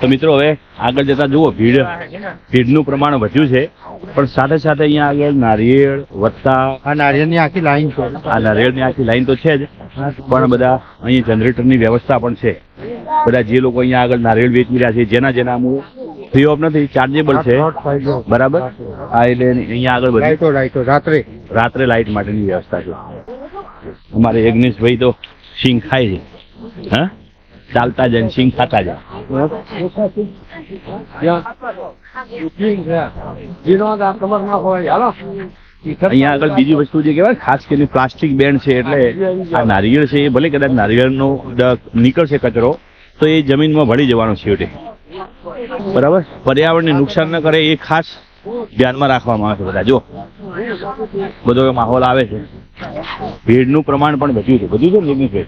તો મિત્રો હવે આગળ જતા જુઓ ભીડ ભીડનું પ્રમાણ વધ્યું છે. પણ સાથે સાથે અહીંયા આગળ નારિયેળ વત્તા. આ નારિયેળની આખી લાઈન છે. આ નારિયેળની આખી લાઈન તો છે જ પણ બધા અહીં જનરેટરની વ્યવસ્થા પણ છે. બધા જે લોકો અહીંયા આગળ નારિયેળ વેચી રહ્યા છે જેના જેના અમુક ફ્રી ઓફ નથી ચાર્જેબલ છે. બરાબર? આ એટલે અહીંયા આગળ બધી રાઈટો રાઈટો રાત્રે. રાત્રે લાઇટ માટેની વ્યવસ્થા છે. અમારે યજ્ઞેશભાઈ તો સિંગ ખાય છે. હા? ચાલતા જાય ને સિંગ ખાતા જાય. અહીંયા આગળ બીજી વસ્તુ જે કહેવાય ખાસ કરીને પ્લાસ્ટિક બેન છે એટલે આ નારિયેળ છે, એ ભલે કદાચ નારિયેળનો ડ- નીકળશે કચરો, તો એ જમીનમાં ભળી જવાનો છે બરાબર? પર્યાવરણને નુકસાન ન કરે એ ખાસ ધ્યાનમાં રાખવામાં આવે છે બધા. જો બધો માહોલ આવે છે. ભીડનું પ્રમાણ પણ વધ્યું છે. વધ્યું છે.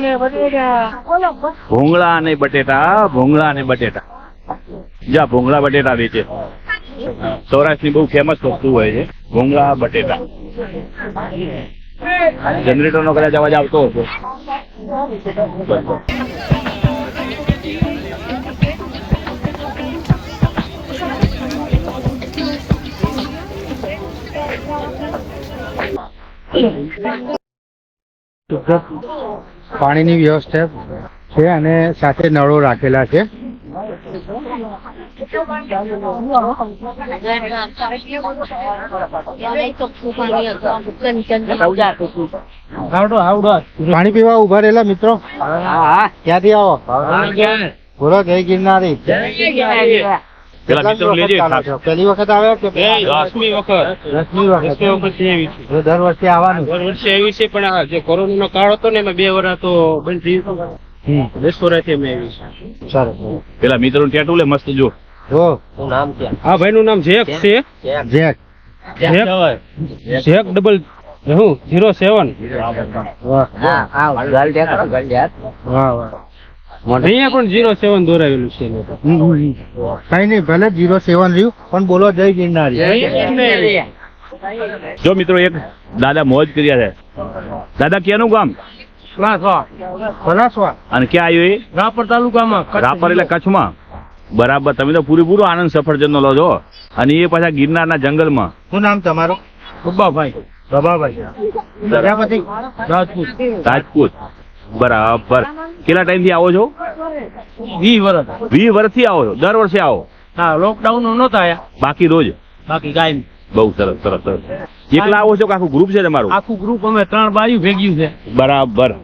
ને ભોંગળા અને બટેટા ભોંગળા અને બટેટા. જા ભોંગળા બટેટા વેચે. સૌરાષ્ટ્રની બહુ ફેમસ વસ્તુ હોય છે. ભોંગળા બટેટા. જનરેટર નો કદાચ અવાજ આવતો હશે પાણીની વ્યવસ્થા છે અને સાથે નળો રાખેલા છે. પાણી પીવા ઊભા રહેલા મિત્રો? ક્યાંથી આવો. બોલો જય ગિરનારી. પેલા મિત્રો લેજે પહેલી વખત આવ્યા કે દસમી વખત. દસમી વખત. દસમી વખત છે. છે. દર વર્ષે આવવાનું. દર વર્ષે આવી છે પણ આ જે કોરોનાનો કાળ હતો ને એમાં બે વર્ષ તો બંધ થઈ ગયો. દસ વર્ષથી અમે એવી છે. સરસ પેલા મિત્રો ટેટુ લે મસ્ત જો. જો. આ ભાઈ નું નામ જેક છે. જેક. જેક. જેક. ડબલ હું ઝીરો સેવન વાહ વાહ વાહ. અહીંયા પણ ઝીરો સેવન દોરાવેલું છે. કઈ નહીં ભલે જીરો સેવન રહ્યું પણ બોલો જય ગિરનાર. જો મિત્રો એક દાદા મોજ કર્યા છે. દાદા ક્યાંનું ગામ? અને ક્યાં આવ્યું એ? રાપર તાલુકામાં રાપર એટલે કચ્છમાં. બરાબર તમે તો પૂરેપૂરો આનંદ સફરજન નો લો છો. અને એ પાછા ગિરનારના જંગલમાં. શું નામ તમારું? બબ્બાભાઈ પ્રભાભાઈ. પ્રજાપતિ? રાજપૂત રાજપૂત. બરાબર. કેટલા ટાઈમથી આવો છો? વીસ વર્ષ વીસ વર્ષથી આવો છો? દર વર્ષે આવો? હા લોકડાઉન નહોતા આયા. બાકી રોજ? બાકી કાંઈ. બહુ સરસ સરસ સરસ. એકલા આવો છો કે આખું ગ્રુપ છે તમારું? આખું ગ્રુપ અમે ત્રણ બાજુ ભેગ્યું છે. બરાબર.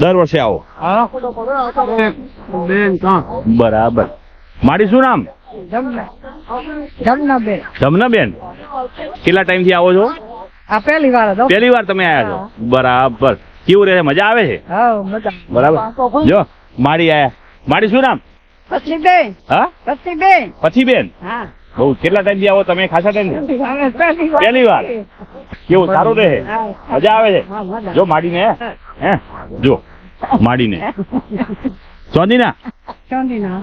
દર વર્ષે આવો? બરાબર. મારી શું નામ? જમનાબેન. કેટલા ટાઈમથી આવો છો? પહેલી વાર પહેલી વાર તમે આયા છો? બરાબર. કેવું રહે? મજા આવે છે? બરાબર. જો માડી આયા માડી શું નામ? પછી બેન હા? પછી બેન હા. બહુ કેટલા ટાઈમથી આવો તમે? ખાસા ટાઈમ પહેલી વાર કેવું સારું રહે? મજા આવે છે? જો માડીને હે? જો માડીને. ચોંદીના? ચોંદીના.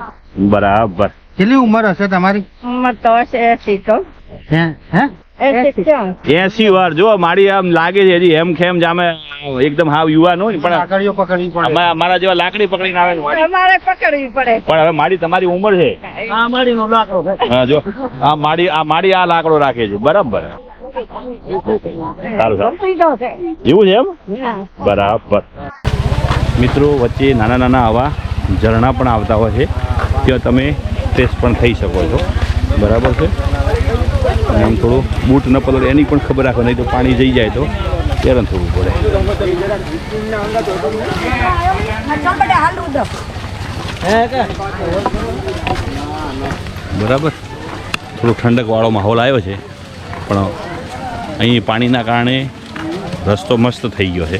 બરાબર. કેટલી ઉંમર હશે તમારી? ઉંમર તો હશે એસી તો. હે હે? એસી વાર જો મારી આમ લાગે છે હજી એમ ખેમ જામે એકદમ હાવ યુવાન હોય પણ લાકડીઓ પકડવી પડે. અમા- અમારા જેવા લાકડી પકડીને આવે અમારે પકડવી પડે. પણ હવે મારી તમારી ઉંમર છે. આ મારીનો લાકડો હા જો આ મારી આ મારી આ લાકડો રાખે છે. બરાબર. સારું સારું. એવું છે એમ? બરાબર. મિત્રો વચ્ચે નાના નાના આવા ઝરણા પણ આવતા હોય છે. ત્યાં તમે ટેસ્ટ પણ થઈ શકો છો. બરાબર છે? અને આમ થોડું બૂટ ન પલળે, એની પણ ખબર રાખો, નહીં તો પાણી જઈ જાય તો હેરાન થવું પડે. બરાબર? થોડો ઠંડકવાળો માહોલ આવ્યો છે, પણ અહીં પાણીના કારણે રસ્તો મસ્ત થઈ ગયો છે.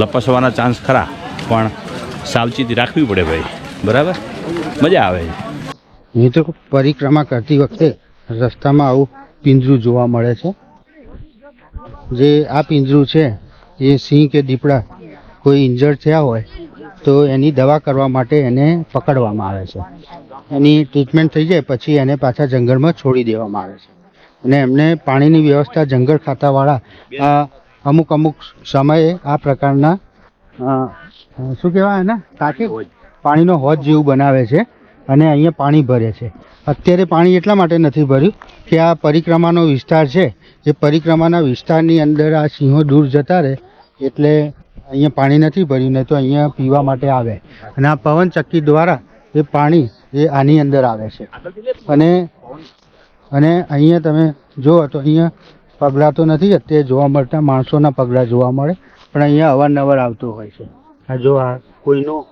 લપસવાના ચાન્સ ખરા, પણ સાવચેતી રાખવી પડે ભાઈ. બરાબર? મજા આવે. છે હું તો પરિક્રમા કરતી વખતે રસ્તામાં આવું પિંજરું જોવા મળે છે. જે આ પિંજરું છે એ સિંહ કે દીપડા કોઈ ઇન્જર્ડ થયા હોય તો એની દવા કરવા માટે એને પકડવામાં આવે છે. એની ટ્રીટમેન્ટ થઈ જાય પછી એને પાછા જંગલમાં છોડી દેવામાં આવે છે. અને એમને પાણીની વ્યવસ્થા જંગલ ખાતાવાળા અમુક અમુક સમયે આ પ્રકારના શું કહેવાય એને? ટાંકી પાણીનો હોજ જેવું બનાવે છે. અને અહીંયા પાણી ભરે છે. અત્યારે પાણી એટલા માટે નથી ભર્યું કે આ પરિક્રમાનો વિસ્તાર છે. એ પરિક્રમાના વિસ્તારની અંદર આ સિંહો દૂર જતા રહે એટલે અહીંયા પાણી નથી ભર્યું, નહીં તો અહીંયા પીવા માટે આવે. અને આ પવન ચક્કી દ્વારા એ પાણી એ આની અંદર આવે છે. અને અને અહીંયા તમે જુઓ તો અહીંયા પગલાં તો નથી અત્યારે જોવા મળતા માણસોના પગલાં જોવા મળે, પણ અહીંયા અવારનવાર આવતું હોય છે. આ જો આ કોઈનું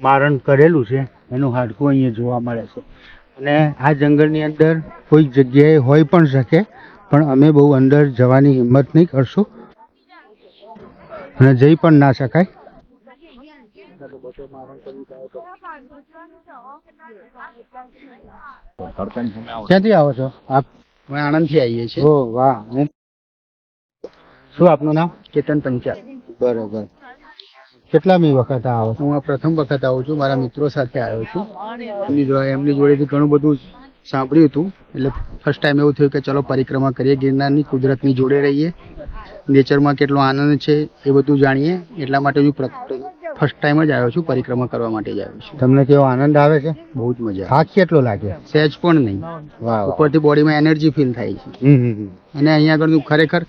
મારણ કરેલું છે એનું હાડકું અહીંયા જોવા મળે છે. અને આ જંગલની અંદર કોઈક જગ્યાએ હોઈ પણ શકે પણ અમે બહુ અંદર જવાની હિંમત નહીં કરશું. અને જઈ પણ ના શકાય. ક્યાંથી આવો છો? આપ આણંદ આણંદથી આવીએ છીએ. ઓ વાહ. શું આપનું નામ? કેતન પંચાલ. બરોબર. કેટલામી વખત આવો હું આ પ્રથમ વખત આવું છું મારા મિત્રો સાથે આવ્યો છું. એમની જોડે એમની જોડેથી ઘણું બધું સાંભળ્યું હતું એટલે ફર્સ્ટ ટાઈમ એવું થયું કે ચલો પરિક્રમા કરીએ ગિરનારની કુદરતની જોડે રહીએ. નેચરમાં કેટલો આનંદ છે એ બધું જાણીએ એટલા માટે હું ફર્સ્ટ ટાઈમ જ આવ્યો છું પરિક્રમા કરવા માટે જ આવ્યો છું. તમને કેવો આનંદ આવે છે? બહુ જ મજા થાક કેટલો લાગે? સહેજ પણ નહીં. વાહ ઉપરથી બોડીમાં એનર્જી ફીલ થાય છે. અને અહીંયા આગળ ખરેખર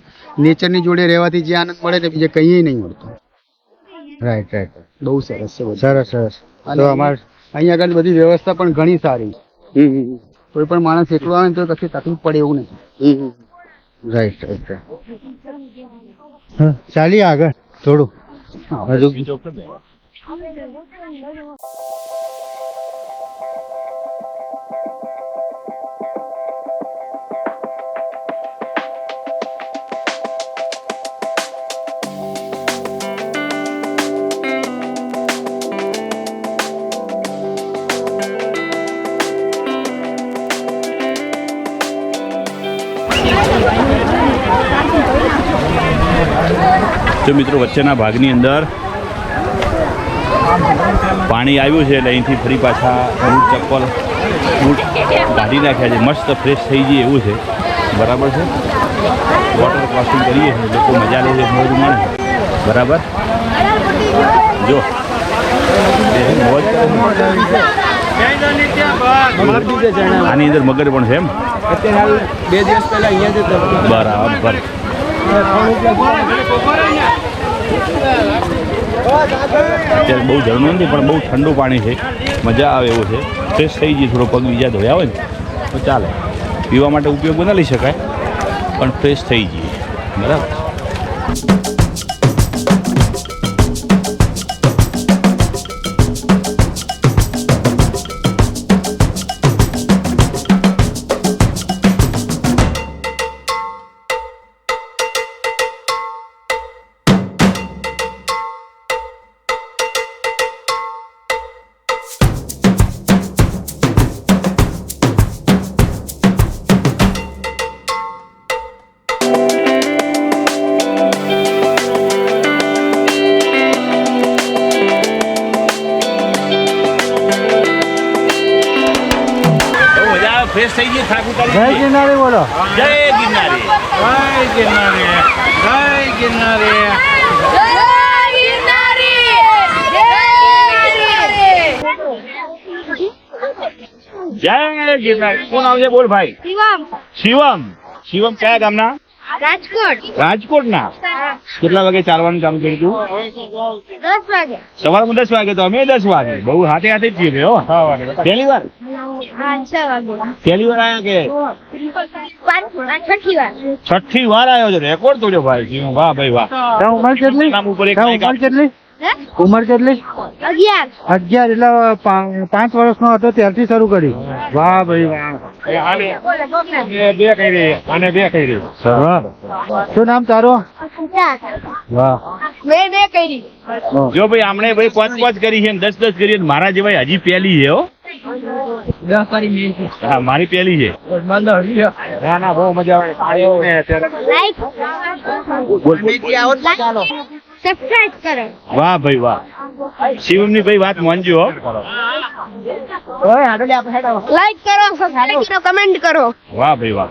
નેચરની જોડે રહેવાથી જે આનંદ મળે ને બીજે કંઈ નહીં મળતો. રાઈટ રાઈટ બહુ સરસ છે સરસ સરસ. તો અમાર અહીંયા આગળ બધી વ્યવસ્થા પણ ઘણી સારી. હમ હમ હમ. કોઈ પણ માણસ એકલો આવે ને તો કશી તકલીફ પડે એવું નથી. રાઈટ રાઈટ ચાલીએ આગળ થોડું. હજુ તો મિત્રો વચ્ચેના ભાગની અંદર પાણી આવ્યું છે એટલે અહીંથી ફરી પાછા બૂટ ચપ્પલ બૂટ કાઢી નાખ્યા છે. મસ્ત ફ્રેશ થઈ જઈએ એવું છે. બરાબર છે? વોટર ક્રોસિંગ કરીએ છીએ. લોકો મજા લે છે મોજ મળે બરાબર? જો. મોજ આની અંદર મગર પણ છે એમ? બે દિવસ પહેલા અહીંયા જ બરાબર. અત્યારે બહુ ઝરણું નથી, પણ બહુ ઠંડુ પાણી છે. મજા આવે એવું છે. ફ્રેશ થઈ જાય થોડો પગ બીજા ધોયા હોય ને, તો ચાલે. પીવા માટે ઉપયોગ બના લઈ શકાય, પણ ફ્રેશ થઈ જઈએ. બરાબર થઈ જઈએ થાક જય ઉતારી દઈએ. ગિરનારી. જય ગિરનારી. જય ગિરનારી. કોણ આવશે બોલ ભાઈ. શિવમ. શિવમ. શિવમ કયા ગામના? રાજકોટ. ના કેટલા વાગે ચાલવાનું ચાલુ કર્યું હતું દસ વાગે. સવારમાં દસ વાગે તો અમે દસ વાગે. બહુ હાથે હાથે જ છીએ હો. પહેલી વાર? પહેલી વાર આવ્યા કે? છઠ્ઠી વાર. છઠ્ઠી વાર આવ્યો છે. રેકોર્ડ તોડ્યો ભાઈ. વાહ ભાઈ વાહ. ઉંમર કેટલી? ઉપર ઉંમર કેટલી? ઉંમર કેટલી? અગિયાર. એટલે પાંચ વર્ષનો હતો ત્યારથી શરૂ કર્યું વાહ ભાઈ વાહ. બોલો બોલો બે કઈ અને બે કઈ શું નામ તારું? વાહ. મેં બે કરી જો ભાઈ આમણે ભાઈ પાંચ પાંચ કરી છે દસ દસ કરી મારા જેવાય હજી પહેલી છે હો. મારી પેલી છે. ના ના બહુ મજા આવે. સબસ્ક્રાઇબ કરો. વાહ ભાઈ વાહ. શિવમની ભાઈ વાત માનજો હો. લાઈક કરો સબસ્ક્રાઇબ કરો કમેન્ટ કરો. વાહ ભાઈ વાહ.